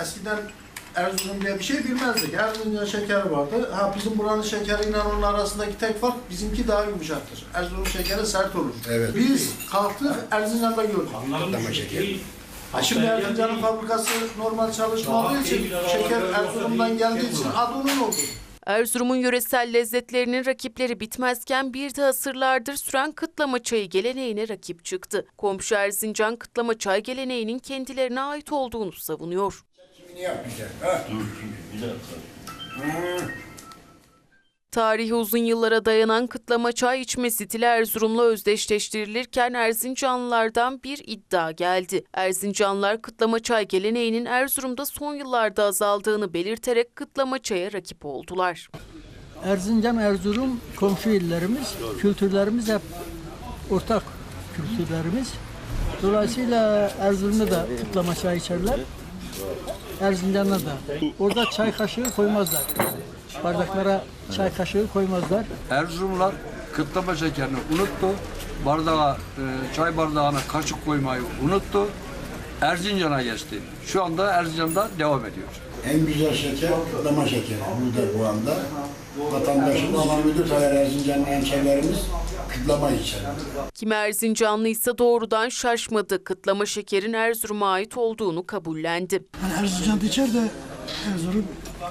eskiden Erzurum diye bir şey bilmezdik. Erzincan şekeri vardı. Ha bizim buranın şekeriyle onun arasındaki tek fark bizimki daha yumuşaktır. Erzurum şekeri sert olur. Evet. Biz kalktık Erzincan'da gördük. Kutlama şekeri. Ha şimdi Erzincan'ın fabrikası normal çalışmadığı için şeker Erzurum'dan geldiği için adı onun oldu. Erzurum'un yöresel lezzetlerinin rakipleri bitmezken bir de asırlardır süren kıtlama çayı geleneğine rakip çıktı. Komşu Erzincan kıtlama çay geleneğinin kendilerine ait olduğunu savunuyor. Kimini yapmayacak? Ha? Tarihi uzun yıllara dayanan kıtlama çay içme stili Erzurum'la özdeşleştirilirken Erzincanlılardan bir iddia geldi. Erzincanlılar kıtlama çay geleneğinin Erzurum'da son yıllarda azaldığını belirterek kıtlama çaya rakip oldular. Erzincan, Erzurum komşu illerimiz, kültürlerimiz hep ortak kültürlerimiz. Dolayısıyla Erzurum'da da kıtlama çay içerler. Erzincan'da da. Orada çay kaşığı koymazlar. Bardaklara çay kaşığı koymazlar. Erzurumlar kıtlama şekerini unuttu. Bardağa, e, çay bardağına kaşık koymayı unuttu. Erzincan'a geçti. Şu anda Erzincan'da devam ediyor. En güzel şeker kutlama şekeri. Burada bu anda. Vatandaşımız, Mahmudü Tayyar Erzincan'ın hemşehrilerimiz kutlama içer. Kimi Erzincanlı ise doğrudan şaşmadı. Kıtlama şekerin Erzurum'a ait olduğunu kabullendi. Yani Erzincan'da içer de Erzurum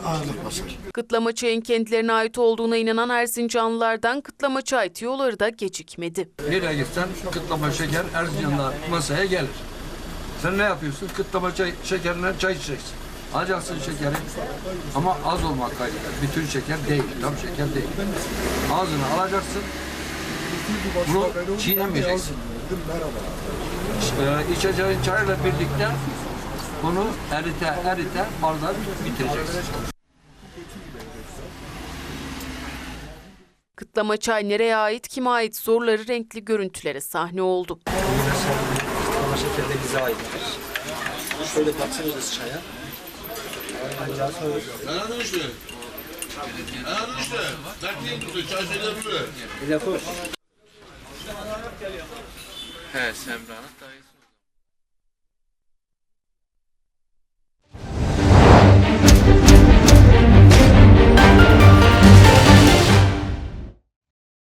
ağırlık basar. Kıtlama çayın kendilerine ait olduğuna inanan Erzincanlılardan kıtlama çay tiyoları da gecikmedi. Nereye gitsen kıtlama şeker Erzincan'da masaya gelir. Sen ne yapıyorsun? Kıtlama çay, şekerinden çay içeceksin. Alacaksın şekeri ama az olmak kaydıyla. Bütün şeker değil, tam şeker değil. Ağzına alacaksın, bunu çiğnemeyeceksin. Ee, içeceğin çayla birlikte bunu erite erite bardağı bitireceksin. Kıtlama çay nereye ait, kime ait soruları renkli görüntülere sahne oldu. Ama şeker de bize aittir. Şöyle baksanız çaya. Anladın işte. Anladın işte. Taktiğin tutuyor. Çay söyleyebilir. Bir lafı. He Semra'nın dayısı.